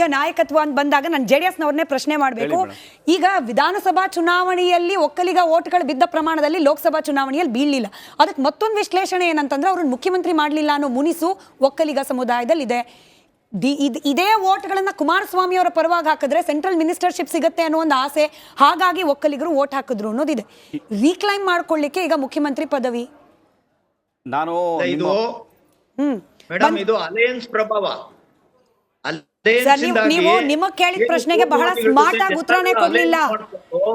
ಒಕ್ಕಲಿಗ ನಾಯಕತ್ವ ಅಂತ ಬಂದಾಗ ನಾನು ಜೆ ಡಿ ಎಸ್ನವ್ರನ್ನೇ ಪ್ರಶ್ನೆ ಮಾಡಬೇಕು ಈಗ ವಿಧಾನಸಭಾ ಚುನಾವಣೆಯಲ್ಲಿ ಒಕ್ಕಲಿಗ ಓಟ್ಗಳು ಬಿದ್ದ ಪ್ರಮಾಣದಲ್ಲಿ ಲೋಕಸಭಾ ಚುನಾವಣೆಯಲ್ಲಿ ಬೀಳಲಿಲ್ಲ. ಅದಕ್ಕೆ ಮತ್ತೊಂದು ವಿಶ್ಲೇಷಣೆ ಏನಂತಂದ್ರೆ ಅವ್ರನ್ನ ಮುಖ್ಯಮಂತ್ರಿ ಮಾಡಲಿಲ್ಲ ಅನ್ನೋ ಮುನಿಸು ಒಕ್ಕಲಿಗ ಸಮುದಾಯದಲ್ಲಿ ಇದೆ. ದಿ- ಇದ್- ಇದೇ ಓಟ್ಗಳನ್ನ ಕುಮಾರಸ್ವಾಮಿ ಅವರ ಪರವಾಗಿ ಹಾಕಿದ್ರೆ ಸೆಂಟ್ರಲ್ ಮಿನಿಸ್ಟರ್ಶಿಪ್ ಸಿಗುತ್ತೆ ಅನ್ನೋ ಒಂದು ಆಸೆ ಹಾಗಾಗಿ ಒಕ್ಕಲಿಗರು ಓಟ್ ಹಾಕಿದ್ರು ಅನ್ನೋದಿದೆ. ರೀಕ್ಲೈಮ್ ಮಾಡ್ಕೊಳ್ಳಿಕ್ಕೆ ಈಗ ಮುಖ್ಯಮಂತ್ರಿ ಪದವಿ. ನಾನು ಇದು ಹ್ಮ್. ಮೇಡಮ್ ಇದು ಅಲಯನ್ಸ್ ಪ್ರಭಾವ. ಸರ್ ನೀವು ನೀವು ನಿಮಗ್ ಕೇಳಿದ ಪ್ರಶ್ನೆಗೆ ಬಹಳ ಸ್ಮಾರ್ಟ್ ಆಗಿ ಉತ್ತರನೇ ಕೊಡ್ಲಿಲ್ಲ.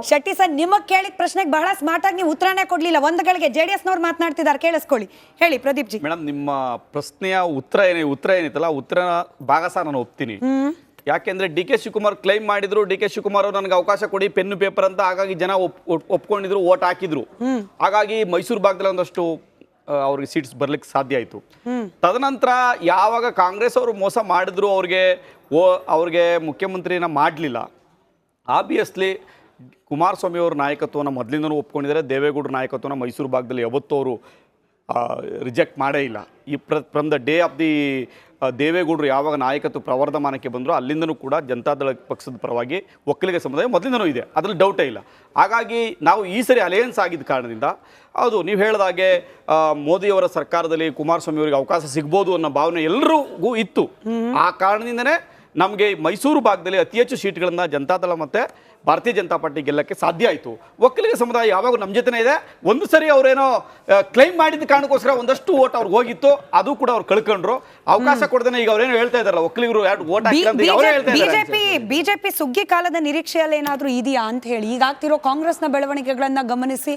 ಶೆಟ್ಟಿ ಸರ್ ನಿಮಗ್ ಕೇಳಿದ ಪ್ರಶ್ನೆಗೆ ಬಹಳ ಸ್ಮಾರ್ಟ್ ಆಗಿ ನೀವು ಉತ್ತರನೇ ಕೊಡ್ಲಿಲ್ಲ. ಒಂದ್ ಗಳಿಗೆ ಜೆಡಿಎಸ್ ನವ್ರು ಮಾತನಾಡ್ತಿದ್ದಾರೆ ಕೇಳಿಸ್ಕೊಳ್ಳಿ. ಹೇಳಿ ಪ್ರದೀಪ್ ಜಿ ಮೇಡಮ್ ನಿಮ್ಮ ಪ್ರಶ್ನೆಯ ಉತ್ತರ ಏನೇ ಉತ್ತರ ಏನಿತ್ತಲ್ಲ ಉತ್ತರ ಭಾಗ ಸಹ ನಾನು ಒಪ್ತೀನಿ. ಯಾಕೆಂದ್ರೆ ಡಿ ಕೆ ಶಿವಕುಮಾರ್ ಕ್ಲೈಮ್ ಮಾಡಿದ್ರು ಡಿ ಕೆ ಶಿವಕುಮಾರ್ ಅವರು ನನಗೆ ಅವಕಾಶ ಕೊಡಿ ಪೆನ್ನು ಪೇಪರ್ ಅಂತ ಹಾಗಾಗಿ ಜನ ಒಪ್- ಒಪ್- ಒಪ್ಕೊಂಡಿದ್ರು ಓಟ್ ಹಾಕಿದ್ರು. ಹಾಗಾಗಿ ಮೈಸೂರು ಭಾಗದಲ್ಲಿ ಒಂದಷ್ಟು ಅವ್ರಿಗೆ ಸೀಟ್ಸ್ ಬರ್ಲಿಕ್ಕೆ ಸಾಧ್ಯ ಆಯಿತು. ತದನಂತರ ಯಾವಾಗ ಕಾಂಗ್ರೆಸ್ ಅವರು ಮೋಸ ಮಾಡಿದ್ರು ಅವ್ರಿಗೆ, ಓ, ಅವ್ರಿಗೆ ಮುಖ್ಯಮಂತ್ರಿನ ಮಾಡಲಿಲ್ಲ. ಆಬ್ವಿಯಸ್ಲಿ ಕುಮಾರಸ್ವಾಮಿ ಅವ್ರ ನಾಯಕತ್ವನ ಮೊದಲಿಂದನೂ ಒಪ್ಕೊಂಡಿದ್ದಾರೆ, ದೇವೇಗೌಡರ ನಾಯಕತ್ವನ ಮೈಸೂರು ಭಾಗದಲ್ಲಿ ಯಾವತ್ತೂ ಅವರು ರಿಜೆಕ್ಟ್ ಮಾಡೇ ಇಲ್ಲ. ಈ ಪ್ರ from the day of the ದೇವೇಗೌಡರು ಯಾವಾಗ ನಾಯಕತ್ವ ಪ್ರವರ್ಧಮಾನಕ್ಕೆ ಬಂದರೂ ಅಲ್ಲಿಂದನೂ ಕೂಡ ಜನತಾದಳ ಪಕ್ಷದ ಪರವಾಗಿ ಒಕ್ಕಲಿಗ ಸಮುದಾಯ ಮೊದಲಿಂದನೂ ಇದೆ. ಅದರಲ್ಲಿ ಡೌಟೇ ಇಲ್ಲ. ಹಾಗಾಗಿ ನಾವು ಈ ಸರಿ ಅಲಯನ್ಸ್ ಆಗಿದ್ದ ಕಾರಣದಿಂದ ಹೌದು ನೀವು ಹೇಳಿದಾಗೆ ಮೋದಿಯವರ ಸರ್ಕಾರದಲ್ಲಿ ಕುಮಾರಸ್ವಾಮಿ ಅವರಿಗೆ ಅವಕಾಶ ಸಿಗ್ಬೋದು ಅನ್ನೋ ಭಾವನೆ ಎಲ್ಲರಿಗೂ ಇತ್ತು. ಆ ಕಾರಣದಿಂದನೇ ನಮಗೆ ಮೈಸೂರು ಭಾಗದಲ್ಲಿ ಅತಿ ಹೆಚ್ಚು ಸೀಟ್ಗಳನ್ನು ಜನತಾದಳ ಮತ್ತೆ ಭಾರತೀಯ ಜನತಾ ಪಾರ್ಟಿ ಗೆಲ್ಲಕ್ಕೆ ಸಾಧ್ಯ ಆಯಿತು. ಒಕ್ಕಲಿಗ ಸಮುದಾಯ ಯಾವಾಗ ನಮ್ಮ ಜೊತೆನೇ ಇದೆ? ಒಂದು ಸರಿ ಅವರೇನೋ ಕ್ಲೈಮ್ ಮಾಡಿದ ಕಾರಣಕ್ಕೋಸ್ಕರ ಒಂದಷ್ಟು ಓಟ್ ಅವ್ರಿಗೆ ಹೋಗಿತ್ತು ಅದು ಕೂಡ ಅವ್ರು ಕಳ್ಕೊಂಡ್ರು. ಅವಕಾಶ ಕೊಡ್ದೇ ಈಗ ಅವ್ರೇನು ಹೇಳ್ತಾ ಇದಾರಲ್ಲ ಒಕ್ಕಲಿಗರು ಎರಡು ಓಟ್ ಹಾಕಿಲ್ಲ ಹೇಳ್ತಾ ಇದ್ದಾರೆ ಬಿಜೆಪಿ ಬಿಜೆಪಿ ಸುಗ್ಗಿ ಕಾಲದ ನಿರೀಕ್ಷೆಯಲ್ಲಿ ಏನಾದರೂ ಇದೆಯಾ ಅಂತ ಹೇಳಿ? ಈಗ ಆಗ್ತಿರೋ ಕಾಂಗ್ರೆಸ್ನ ಬೆಳವಣಿಗೆಗಳನ್ನ ಗಮನಿಸಿ.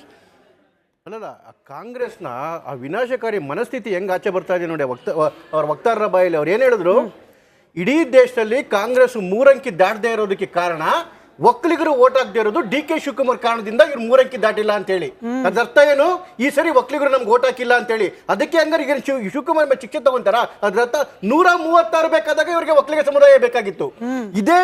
ಅಲ್ಲಲ್ಲ ಆ ಕಾಂಗ್ರೆಸ್ನ ಆ ವಿನಾಶಕಾರಿ ಮನಸ್ಥಿತಿ ಹೆಂಗ್ ಆಚೆ ಬರ್ತಾ ಇದೆ ನೋಡಿ ವಕ್ತ ಅವ್ರ ವಕ್ತಾರರ ಬಾಯಲ್ಲಿ ಅವ್ರು ಏನ್ ಹೇಳಿದ್ರು? ಇಡೀ ದೇಶದಲ್ಲಿ ಕಾಂಗ್ರೆಸ್ ಮೂರಂಕಿ ದಾಟದೇ ಇರೋದಕ್ಕೆ ಕಾರಣ ಒಕ್ಕಲಿಗರು ಓಟ್ ಆಗದೆ ಇರೋದು ಡಿ ಕೆ ಶಿವಕುಮಾರ್ ಕಾರಣದಿಂದ ಇವ್ರು ಮೂರಂಕಿ ದಾಟಿಲ್ಲ ಅಂತ ಹೇಳಿ ಅದರ್ಥ ಏನು? ಈ ಸರಿ ಒಕ್ಕಲಿಗರು ನಮ್ಗೆ ಓಟ್ ಹಾಕಿಲ್ಲ ಅಂತ ಹೇಳಿ ಅದಕ್ಕೆ ಹಂಗಾರೆ ಈಗ ಶಿವ ಶಿವಕುಮಾರ್ ಮೇಲೆ ಶಿಕ್ಷೆ ತಗೊಂತಾರ? ಅರ್ಥ ನೂರ ಮೂವತ್ತಾರು ಬೇಕಾದಾಗ ಇವರಿಗೆ ಒಕ್ಕಲಿಗ ಸಮುದಾಯ ಬೇಕಾಗಿತ್ತು. ಇದೇ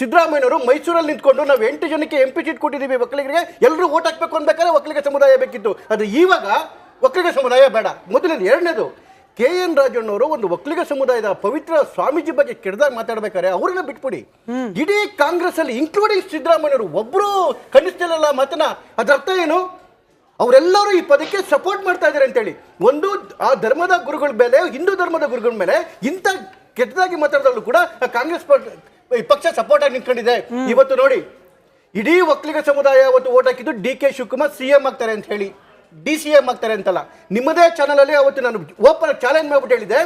ಸಿದ್ದರಾಮಯ್ಯನವರು ಮೈಸೂರಲ್ಲಿ ನಿಂತ್ಕೊಂಡು ನಾವು ಎಂಟು ಜನಕ್ಕೆ ಎಂ ಪಿ ಸೀಟ್ ಕೊಟ್ಟಿದ್ದೀವಿ ಒಕ್ಕಲಿಗರಿಗೆ ಎಲ್ಲರೂ ಓಟ್ ಹಾಕ್ಬೇಕು ಅನ್ಬೇಕಾದ್ರೆ ಒಕ್ಕಲಿಗ ಸಮುದಾಯ ಬೇಕಿತ್ತು. ಅದು ಇವಾಗ ಒಕ್ಕಲಿಗ ಸಮುದಾಯ ಬೇಡ. ಮೊದಲನೇದು, ಎರಡನೇದು ಕೆ ಎನ್ ರಾಜಣ್ಣವರು ಒಂದು ಒಕ್ಕಲಿಗ ಸಮುದಾಯದ ಪವಿತ್ರ ಸ್ವಾಮೀಜಿ ಬಗ್ಗೆ ಕೆಡ್ದಾಗ ಮಾತಾಡ್ಬೇಕಾದ್ರೆ ಅವ್ರನ್ನ ಬಿಟ್ಬಿಡಿ. ಇಡೀ ಕಾಂಗ್ರೆಸ್ ಅಲ್ಲಿ ಇನ್ಕ್ಲೂಡಿಂಗ್ ಸಿದ್ದರಾಮಯ್ಯವರು ಒಬ್ರು ಖಂಡಿಸ್ತಿಲ್ಲ ಮಾತನ್ನ. ಅದ್ರ ಅರ್ಥ ಏನು? ಅವರೆಲ್ಲರೂ ಈ ಪದಕ್ಕೆ ಸಪೋರ್ಟ್ ಮಾಡ್ತಾ ಇದ್ದಾರೆ ಅಂತೇಳಿ. ಒಂದು ಆ ಧರ್ಮದ ಗುರುಗಳ ಮೇಲೆ ಹಿಂದೂ ಧರ್ಮದ ಗುರುಗಳ ಮೇಲೆ ಇಂಥ ಕೆಟ್ಟದಾಗಿ ಮಾತಾಡಿದ್ರು ಕೂಡ ಕಾಂಗ್ರೆಸ್ ಪಕ್ಷ ಸಪೋರ್ಟ್ ಆಗಿ ನಿಂತ್ಕೊಂಡಿದೆ. ಇವತ್ತು ನೋಡಿ ಇಡೀ ಒಕ್ಕಲಿಗ ಸಮುದಾಯ ಅವತ್ತು ಓಟ್ ಹಾಕಿದ್ದು D K Shivakumar C M ಆಗ್ತಾರೆ ಅಂತ ಹೇಳಿ. ಡಿ ಸಿ ಎಂ ಆಗ್ತಾರೆ ಅಂತಲ್ಲ. ನಿಮ್ಮದೇ ಚಾನಲ್ ಅಲ್ಲಿ ಅವತ್ತು ನಾನು ಓಪನ್ ಚಾಲೆಂಜ್ ಮಾಡ್ಬಿಟ್ಟು ಹೇಳಿದೆ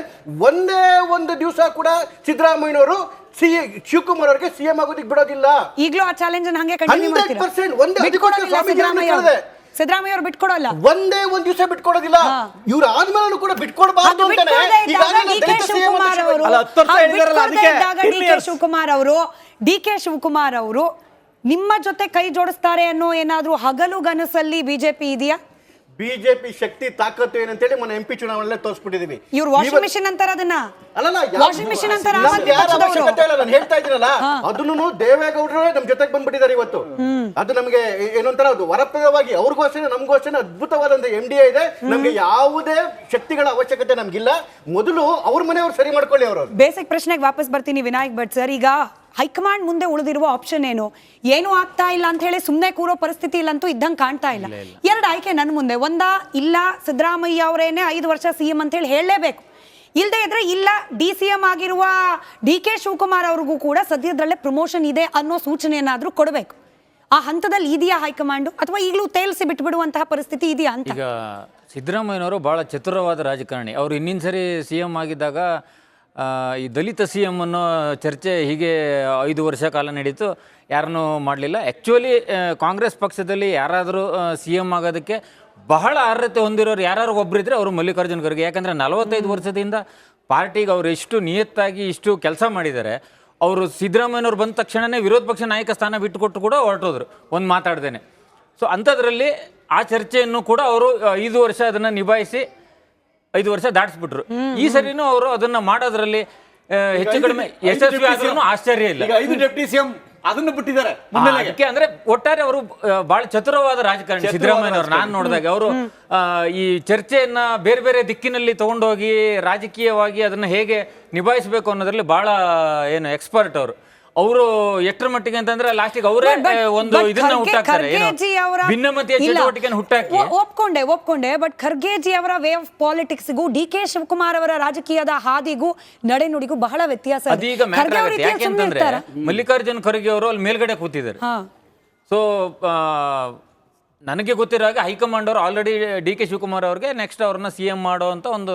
ಒಂದೇ ಒಂದು ದಿವಸ ಕೂಡ ಸಿದ್ದರಾಮಯ್ಯನವರು ಸಿ ಶಿವಕುಮಾರ್ ಅವರಿಗೆ ಸಿಎಂ ಆಗೋದಕ್ಕೆ ಬಿಡೋದಿಲ್ಲ. ಈಗಲೂ ಆ ಚಾಲೆಂಜ್ ಹಂಗೆ ಕಂಟಿನ್ಯೂ 100% ಒಂದೇ ಬಿಟ್ಕೊಡೋದಿಲ್ಲ ಸ್ವಾಮಿ ಸಿದ್ದರಾಮಯ್ಯ ಅವರು. ಸಿದ್ದರಾಮಯ್ಯ ಅವ್ರು ಬಿಟ್ಕೊಡಲ್ಲ. ಒಂದೇ ಒಂದ್ ದಿವಸ ಬಿಟ್ಕೊಡೋದಿಲ್ಲ. ಇವ್ರು ಆದ್ಮೇಲೂ ಕೂಡ ಬಿಟ್ಕೊಡ್ಬಾರ್ದು ಅದು ಅಂತಾನೆ. ಬಿಟ್ಕೊಳ್ದೇ ಇದ್ದಾಗ ಈಗಾಗಲೇ ಡಿ ಕೆ ದಲಿತ CM ಅಂತ ಅವರು ಅಲ್ಲ, ಹತ್ತು ವರ್ಷ ಆ, ಹೇಳಿದಾರಲ್ಲ, ಬಿಟ್ಕೊಳ್ದೇ ಅದಕ್ಕೆ ಇದ್ದಾಗ ಡಿ ಕೆ. ಶಿವಕುಮಾರ್ ಅವರು ಡಿ ಕೆ ಶಿವಕುಮಾರ್ ಅವರು ನಿಮ್ಮ ಜೊತೆ ಕೈ ಜೋಡಿಸ್ತಾರೆ ಅನ್ನೋ ಏನಾದ್ರೂ ಹಗಲು ಗನಸಲ್ಲಿ ಬಿಜೆಪಿ ಇದೆಯಾ? ಬಿಜೆಪಿ ಶಕ್ತಿ ತಾಕತ್ತು ಏನಂತೇಳಿ ಮೊನ್ನೆ ಎಂಪಿ ಚುನಾವಣೆ ತೋರಿಸ್ಬಿಟ್ಟಿದೀವಿ. ಇವ್ರು ವಾಷಿಂಗ್ ಮಿಷಿನ್ ಅಂತಾರ ಅದನ್ನ? ಅಲ್ಲಲ್ಲ ವಾಷಿಂಗ್ ಮಿಷಿನ್ ಅಂತಾರ ಆಮ್ ನಮ್ಗೆ ಆದ್ಮಿ ಯಾರ ಪಕ್ಷದವ್ರು. ಅವಶ್ಯಕತೆ ಇಲ್ಲ ನಾನು ಹೇಳ್ತಾ ಇದ್ದೀನಲ್ಲ. ಅದನ್ನು ದೇವೇಗೌಡರು ನಮ್ ಜೊತೆಗೆ ಬಂದ್ಬಿಟ್ಟಿದ್ದಾರೆ ಇವತ್ತು. ಅದು ನಮಗೆ ಏನೊಂಥರ ಅದು ವರಪ್ರದವಾಗಿ ಅವ್ರಿಗೋಸ್ಕರ ನಮಗೋಸ್ಕರ ಅದ್ಭುತವಾದಂತ ಎಂ ಡಿ ಇದೆ. ನಮ್ಗೆ ಯಾವುದೇ ಶಕ್ತಿಗಳ ಅವಶ್ಯಕತೆ ನಮ್ಗಿಲ್ಲ. ಮೊದಲು ಅವ್ರ ಮನೆಯವ್ರು ಸರಿ ಮಾಡ್ಕೊಳ್ಳಿ ಅವರು ಬೇಸಿಕ್ ಪ್ರಶ್ನೆಗೆ ವಾಪಸ್ ಬರ್ತೀನಿ ವಿನಾಯಕ್ ಭಟ್ ಸರ್. ಈಗ ಹೈಕಮಾಂಡ್ ಮುಂದೆ ಉಳಿದಿರುವ ಆಪ್ಷನ್ ಏನು? ಏನು ಆಗ್ತಾ ಇಲ್ಲ ಅಂತ ಹೇಳಿ ಸುಮ್ಮನೆ ಕೂರೋ ಪರಿಸ್ಥಿತಿ ಇಲ್ಲಂತೂ ಇದ್ದಂಗೆ ಕಾಣ್ತಾ ಇಲ್ಲ. ಆಯ್ಕೆ ನನ್ನ ಮುಂದೆ. ಒಂದ, ಇಲ್ಲ, ಸಿದ್ದರಾಮಯ್ಯ ಅವರೇನೆ ಐದು ವರ್ಷ ಸಿ ಎಂ ಅಂತ ಹೇಳಿ ಹೇಳಲೇಬೇಕು. ಇಲ್ಲದೆ ಇದ್ರೆ ಇಲ್ಲ, ಡಿ ಸಿ ಎಂ ಆಗಿರುವ ಡಿ ಕೆ ಶಿವಕುಮಾರ್ ಅವ್ರಿಗೂ ಕೂಡ ಸದ್ಯದಲ್ಲೇ ಪ್ರಮೋಷನ್ ಇದೆ ಅನ್ನೋ ಸೂಚನೆಯನ್ನಾದ್ರೂ ಕೊಡಬೇಕು. ಆ ಹಂತದಲ್ಲಿ ಇದೆಯಾ ಹೈಕಮಾಂಡು? ಅಥವಾ ಈಗಲೂ ತೇಲ್ಸಿ ಬಿಟ್ಬಿಡುವಂತಹ ಪರಿಸ್ಥಿತಿ ಇದೆಯಾ ಅಂತ? ಈಗ ಸಿದ್ದರಾಮಯ್ಯನವರು ಭಾಳ ಚತುರವಾದ ರಾಜಕಾರಣಿ. ಅವರು ಇನ್ನಿನ ಸರಿ ಸಿ ಎಂ ಆಗಿದ್ದಾಗ ಈ ದಲಿತ ಸಿ ಎಂ ಅನ್ನೋ ಚರ್ಚೆ ಹೀಗೆ ಐದು ವರ್ಷ ಕಾಲ ನಡೀತು ಯಾರನ್ನೂ ಮಾಡಲಿಲ್ಲ. ಆ್ಯಕ್ಚುಲಿ ಕಾಂಗ್ರೆಸ್ ಪಕ್ಷದಲ್ಲಿ ಯಾರಾದರೂ ಸಿ ಎಂ ಆಗೋದಕ್ಕೆ ಬಹಳ ಅರ್ಹತೆ ಹೊಂದಿರೋರು ಯಾರು ಒಬ್ಬರಿದ್ರೆ ಅವರು ಮಲ್ಲಿಕಾರ್ಜುನ್ ಖರ್ಗೆ. ಯಾಕಂದರೆ ನಲವತ್ತೈದು ವರ್ಷದಿಂದ ಪಾರ್ಟಿಗೆ ಅವರು ಎಷ್ಟು ನಿಯತ್ತಾಗಿ ಇಷ್ಟು ಕೆಲಸ ಮಾಡಿದ್ದಾರೆ. ಅವರು ಸಿದ್ದರಾಮಯ್ಯನವ್ರು ಬಂದ ತಕ್ಷಣವೇ ವಿರೋಧ ಪಕ್ಷ ನಾಯಕ ಸ್ಥಾನ ಬಿಟ್ಟುಕೊಟ್ಟು ಕೂಡ ಹೊರಟೋದ್ರು. ಒಂದು ಮಾತಾಡ್ದೇನೆ. ಸೊ ಅಂಥದ್ರಲ್ಲಿ ಆ ಚರ್ಚೆಯನ್ನು ಕೂಡ ಅವರು ಐದು ವರ್ಷ ಅದನ್ನು ನಿಭಾಯಿಸಿ ಐದು ವರ್ಷ ದಾಟಿಸ್ಬಿಟ್ರು. ಈ ಸರಿನೂ ಅವರು ಅದನ್ನ ಮಾಡೋದ್ರಲ್ಲಿ ಹೆಚ್ಚು ಕಡಿಮೆ ಯಶಸ್ವಿ ಆದ್ರೂ ಆಶ್ಚರ್ಯ ಇಲ್ಲ. ಈಗ ಐದು ಡೆಪ್ಟಿ ಸಿಎಂ ಅದನ್ನು ಬಿಟ್ಟಿದ್ದಾರೆ ಮುನ್ನೆಲೆಗೆ. ಅದಕ್ಕೆ ಅಂದ್ರೆ ಒಟ್ಟಾರೆ ಅವರು ಬಹಳ ಚತುರವಾದ ರಾಜಕಾರಣಿ ಸಿದ್ದರಾಮಯ್ಯ ಅವರು ನಾನು ನೋಡಿದಾಗ ಅವರು ಈ ಚರ್ಚೆಯನ್ನ ಬೇರೆ ಬೇರೆ ದಿಕ್ಕಿನಲ್ಲಿ ತಗೊಂಡೋಗಿ ರಾಜಕೀಯವಾಗಿ ಅದನ್ನ ಹೇಗೆ ನಿಭಾಯಿಸಬೇಕು ಅನ್ನೋದ್ರಲ್ಲಿ ಬಹಳ ಏನು ಎಕ್ಸ್ಪರ್ಟ್ ಅವರು. ಅವರು ಎಷ್ಟರ ಮಟ್ಟಿಗೆ ಅಂತಂದ್ರೆ ಲಾಸ್ಟಿಗೆ ಅವರೇ ಒಂದು ಇದನ್ನ ಹುಟ್ಟಾಕ್ತಾರೆ ಭಿನ್ನಮತೀಯ. ಚಟುವಟಿಕೆಯನ್ನು ಹುಟ್ಟಾಕಿ ಒಪ್ಕೊಂಡೆ ಒಪ್ಕೊಂಡೆ ಬಟ್ ಖರ್ಗೆಜಿ ಅವರ ವೇ ಆಫ್ ಪಾಲಿಟಿಕ್ಸ್ಗೂ ಡಿ ಕೆ ಶಿವಕುಮಾರ್ ಅವರ ರಾಜಕೀಯದ ಹಾದಿಗೂ ನಡೆನುಡಿಗೂ ಬಹಳ ವ್ಯತ್ಯಾಸ. ಅದೀಗ ಮ್ಯಾಟರ್ ಆಗುತ್ತೆ ರೀತಿಯಲ್ಲಿ ಯಾಕೆ ಸುಮ್ನೆ ಅಂತಂದ್ರೆ ಇರ್ತಾರಾ? ಮಲ್ಲಿಕಾರ್ಜುನ್ ಖರ್ಗೆ ಅವರು ಅಲ್ಲಿ ಮೇಲ್ಗಡೆ ಕೂತಿದ್ದಾರೆ ಸೊ ನನಗೆ ಗೊತ್ತಿರೋ ಹಾಗೆ ಹೈಕಮಾಂಡ್ ಅವರು ಆಲ್ರೆಡಿ ಡಿ ಕೆ ಶಿವಕುಮಾರ್ ಅವ್ರಿಗೆ ನೆಕ್ಸ್ಟ್ ಅವ್ರನ್ನ ಸಿ ಎಂ ಮಾಡೋ ಅಂತ ಒಂದು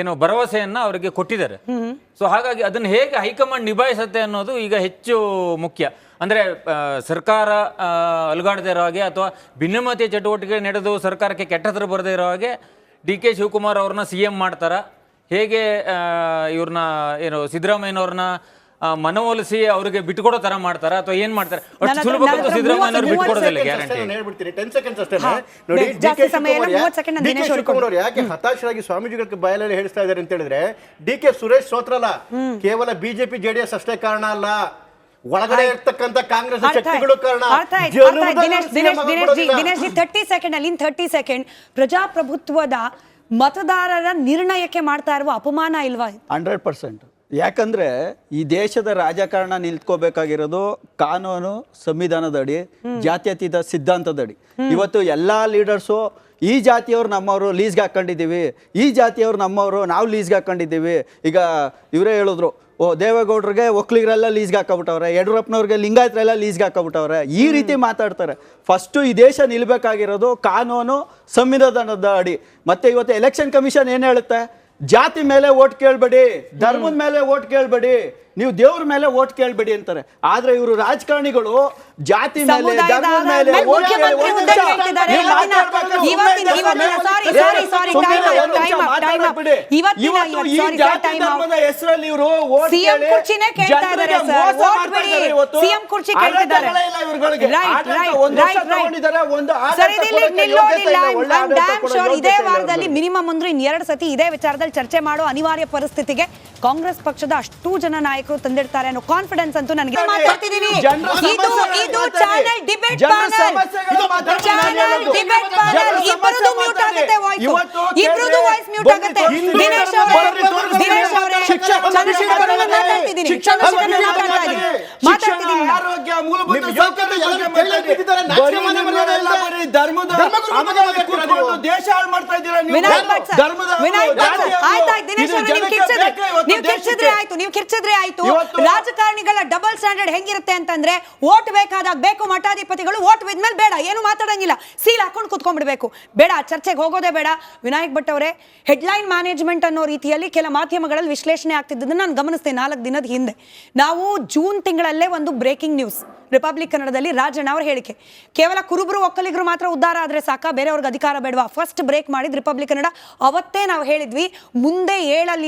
ಏನು ಭರವಸೆಯನ್ನ ಅವರಿಗೆ ಕೊಟ್ಟಿದ್ದಾರೆ. ಸೊ ಹಾಗಾಗಿ ಅದನ್ನ ಹೇಗೆ ಹೈಕಮಾಂಡ್ ನಿಭಾಯಿಸುತ್ತೆ ಅನ್ನೋದು ಈಗ ಹೆಚ್ಚು ಮುಖ್ಯ. ಅಂದ್ರೆ ಸರ್ಕಾರ ಅಲುಗಾಡದೇ ಇರೋ ಹಾಗೆ ಅಥವಾ ಭಿನ್ನಮತೀಯ ಚಟುವಟಿಕೆ ನಡೆದು ಸರ್ಕಾರಕ್ಕೆ ಕೆಟ್ಟದ್ರ ಬರದೇ ಇರೋ ಹಾಗೆ ಡಿ ಕೆ ಶಿವಕುಮಾರ್ ಅವ್ರನ್ನ ಸಿ ಎಂ ಮಾಡ್ತಾರ? ಹೇಗೆ ಇವ್ರನ್ನ ಏನು ಸಿದ್ದರಾಮಯ್ಯನವ್ರನ್ನ ಮನವೊಲಿಸಿ ಅವ್ರಿಗೆ ಬಿಟ್ಕೊಡೋ ತರ ಮಾಡ್ತಾರ? ಅಥವಾ ಏನ್ ಮಾಡ್ತಾರೆ? ಅಷ್ಟು ಸುಲಭ ಬಿಟ್ಕೊಡೋದಿಲ್ಲ ಗ್ಯಾರಂಟಿ ನಾನು ಹೇಳ್ಬಿಡ್ತೀನಿ. ಸೆಕೆಂಡ್ಸ್ ಅಷ್ಟೇ ನೋಡಿ ಡಿ ಕೆ ಶಿವಕುಮಾರ್ ಅವರು ಯಾಕೆ ಹತಾಶರಾಗಿ ಸ್ವಾಮೀಜಿಗಳ ಬಯಲಲ್ಲಿ ಹೇಳ್ತಾ ಇದ್ದಾರೆ ಅಂತ ಹೇಳಿದ್ರೆ ಡಿ ಕೆ ಸುರೇಶ್ ಸೋತ್ರಲ್ಲ. ಕೇವಲ ಬಿಜೆಪಿ ಜೆಡಿಎಸ್ ಅಷ್ಟೇ ಕಾರಣ ಅಲ್ಲ. ಒಳಗಡೆ ಇರ್ತಕ್ಕಂಥ ಕಾಂಗ್ರೆಸ್ ಶಕ್ತಿಗಳು ಕಾರಣ. ದಿನೇಶ್ ದಿನೇಶ್ ದಿನೇಶ್ ಜಿ ಥರ್ಟಿ ಸೆಕೆಂಡ್ ಅಲ್ಲಿ ಥರ್ಟಿ ಸೆಕೆಂಡ್ ಪ್ರಜಾಪ್ರಭುತ್ವದ ಮತದಾರರ ನಿರ್ಣಯಕ್ಕೆ ಮಾಡ್ತಾ ಇರುವ ಅಪಮಾನ ಇಲ್ವಾ? Hundred percent. ಯಾಕಂದ್ರೆ ಈ ದೇಶದ ರಾಜಕಾರಣ ನಿಲ್ತ್ಕೋಬೇಕಾಗಿರೋದು ಕಾನೂನು ಸಂವಿಧಾನದ ಅಡಿ ಜಾತ್ಯತೀತ ಸಿದ್ಧಾಂತದ ಅಡಿ ಇವತ್ತು ಎಲ್ಲಾ ಲೀಡರ್ಸು ಈ ಜಾತಿಯವ್ರು ನಮ್ಮವರು ಲೀಸ್ಗೆ ಹಾಕೊಂಡಿದ್ದೀವಿ ಈ ಜಾತಿಯವ್ರು ನಮ್ಮವರು ನಾವು ಲೀಸ್ಗೆ ಹಾಕೊಂಡಿದ್ದೀವಿ ಈಗ ಇವರೇ ಹೇಳಿದ್ರು ಓ ದೇವೇಗೌಡರಿಗೆ ಒಕ್ಲಿಗರೆಲ್ಲ ಲೀಸ್ಗೆ ಹಾಕೊಬಿಟ್ಟವ್ರೆ ಯಡಿಯೂರಪ್ಪನವ್ರಿಗೆ ಲಿಂಗಾಯತರೆಲ್ಲ ಲೀಸ್ಗೆ ಹಾಕೊಬಿಟ್ಟವ್ರೆ ಈ ರೀತಿ ಮಾತಾಡ್ತಾರೆ. ಫಸ್ಟು ಈ ದೇಶ ನಿಲ್ಬೇಕಾಗಿರೋದು ಕಾನೂನು ಸಂವಿಧಾನದ ಅಡಿ ಮತ್ತೆ ಇವತ್ತು ಎಲೆಕ್ಷನ್ ಕಮಿಷನ್ ಏನು ಹೇಳುತ್ತೆ? ಜಾತಿ ಮೇಲೆ ಓಟ್ ಕೇಳಬೇಡಿ ಧರ್ಮದ ಮೇಲೆ ಓಟ್ ಕೇಳಬೇಡಿ ನೀವು ದೇವ್ರ ಮೇಲೆ ಓಟ್ ಕೇಳಬೇಡಿ ಅಂತಾರೆ ಆದ್ರೆ ಇವರು ರಾಜಕಾರಣಿಗಳು ಜಾತಿ ಮೇಲೆ ಧರ್ಮದ ಮೇಲೆ ಕೇಳಿ- ನಿಮಿಷ. ನೀವು ಮಾತಾಡ್ಬೇಕಾದ್ರೆ ಇವತ್ತು ಈ ಜಾತಿ. ಧರ್ಮದ ಹೆಸರಲ್ಲಿ ಇವರು ಓಟ್ ಕೇಳಿ ಕುರ್ಚಿನೇ ಕೇಳ್ತಾ ಇದ್ದಾರೆ ಜನರಿಗೆ ಸರ್. ಮೋಸ vote ಮಾಡ್ತಾ ಇದ್ದಾರೆ ಇವತ್ತು. ಸಿಎಂ ಕುರ್ಚಿ ಕೇಳ್ತಿದ್ದಾರೆ. ಆಡಳಿತಗಳೇ ಇಲ್ಲ ಇವ್ರುಗಳಿಗೆ. Right, ಆಡಳಿತ ಒಂದು ವರ್ಷ right, right. ತಗೊಂಡಿದ್ದಾರೆ, ಒಂದು ಆಡಳಿತ ಸರ್ ಇದು ಇಲ್ಲಿ ಕೊಡೋಕೆ ಯೋಗ್ಯತೆ ಇಲ್ಲ, ಒಳ್ಳೆ I'm ಆಡಳಿತ damn ಕೊಡೋ ಯೋಗ್ಯತೆ ಇದೇ ಇಲ್ಲ ವಾರದಲ್ಲಿ ಇವ್ರಿಗೆ. ಮಿನಿಮಮ್ ಅಂದ್ರೆ ಇನ್ನೆರಡು ಸತಿ ಇದೇ ವಿಚಾರದಲ್ಲಿ ಚರ್ಚೆ ಮಾಡೋ ಅನಿವಾರ್ಯ ಪರಿಸ್ಥಿತಿಗೆ ಕಾಂಗ್ರೆಸ್ ಪಕ್ಷದ ಅಷ್ಟು ಜನ ನಾಯಕರು ತಂದಿರ್ತಾರೆ ಅನ್ನೋ ಕಾನ್ಫಿಡೆನ್ಸ್ ಅಂತೂ ನನಗೆ ಮಾತಾಡ್ತಿದ್ದೀನಿ. ಇದು ಇದು. Channel debate panel panel. Channel debate ಜನರ ಇಬ್ಬರದು ಮ್ಯೂಟ್. ಆಗುತ್ತೆ ವಾಯ್ಸ್ ಇಬ್ಬರದು. ವಾಯ್ಸ್ ಮ್ಯೂಟ್ ಆಗುತ್ತೆ. ದಿನೇಶ್ ಅವರೇ. ದಿನೇಶ್ ಅವರೇ ಚಂದ್ರಶೇಖರ್ ಅವರನ್ನ ಮಾತಾಡ್ತಿದ್ದೀನಿ. ಚಂದ್ರಶೇಖರ್ ಮಾತಾಡ್ತಾ ಇದ್ದೀನಿ ಮಾತಾಡ್ತಿದ್ದೀನಿ. ಆರೋಗ್ಯ ಮೂಲಭೂತ ಸೌಕರ್ಯ ಧರ್ಮದ ದೇಶ ಹಾಳು ಮಾಡ್ತಾ ಇದ್ದೀರಾ ನೀವು? ವಿನಾಯಕ್ ಭಟ್ ಸರ್, ಧರ್ಮದ ವಿನಾಯಕ್ ಭಟ್ ಸರ್, ಆಯ್ತು ಆಯ್ತು ದಿನೇಶ್ ಅವರೇ, ನೀವು ಜನಕ್ಕೆ ಕಿರ್ಚಿದ್ರೆ ನೀವು ಕಿರ್ಚಿದ್ರೆ ಆಯ್ತು ನೀವು ಕಿರ್ಚಿದ್ರೆ ಆಯ್ತು. ಇವತ್ತು- ರಾಜಕಾರಣಿಗಳ ಡಬಲ್ ಸ್ಟ್ಯಾಂಡರ್ಡ್ ಹೆಂಗಿರುತ್ತೆ ಅಂತಂದ್ರೆ ಓಟ್ ಬೇಕಾದಾಗ ಬೇಕು ಮಠಾಧಿಪತಿಗಳು ಓಟ್ ಬಿದ್ಮೇಲೆ ಬೇಡ ಏನು ಮಾತಾಡಂಗಿಲ್ಲ. ಸೀಲ್ ಹಾಕೊಂಡು ಕುತ್ಕೊಂಡ್ಬಿಡ್ಬೇಕು. ಬೇಡ ಚರ್ಚೆಗೆ ಹೋಗೋದೇ ಬೇಡ. ವಿನಾಯಕ್ ಭಟ್ ಅವರೇ ಹೆಡ್ಲೈನ್ ಮ್ಯಾನೇಜ್ಮೆಂಟ್ ಅನ್ನೋ ರೀತಿಯಲ್ಲಿ ಕೆಲ ಮಾಧ್ಯಮಗಳಲ್ಲಿ ವಿಶ್ಲೇಷಣೆ ಆಗ್ತಿದ್ದನ್ನು ನಾನು ಗಮನಿಸಿದೆ ನಾಲ್ಕು ದಿನದ ಹಿಂದೆ. ನಾವು ಜೂನ್ ತಿಂಗಳಲ್ಲೇ ಒಂದು ಬ್ರೇಕಿಂಗ್ ನ್ಯೂಸ್ ರಿಪಬ್ಲಿಕ್ ಕನ್ನಡದಲ್ಲಿ ರಾಜಣ್ಣ ಅವರ ಹೇಳಿಕೆ. ಕೇವಲ ಕುರುಬರು ಒಕ್ಕಲಿಗರು ಮಾತ್ರ ಉದ್ಧಾರ ಆದ್ರೆ ಸಾಕ? ಬೇರೆಯವ್ರಿಗೆ ಅಧಿಕಾರ ಬೇಡವಾ? ಫಸ್ಟ್ ಬ್ರೇಕ್ ಮಾಡಿದ್ ರಿಪಬ್ಲಿಕ್ ಕನ್ನಡ ಅವತ್ತೇ ನಾವು ಹೇಳಿದ್ವಿ ಮುಂದೆ ಏಳಲ್ಲಿ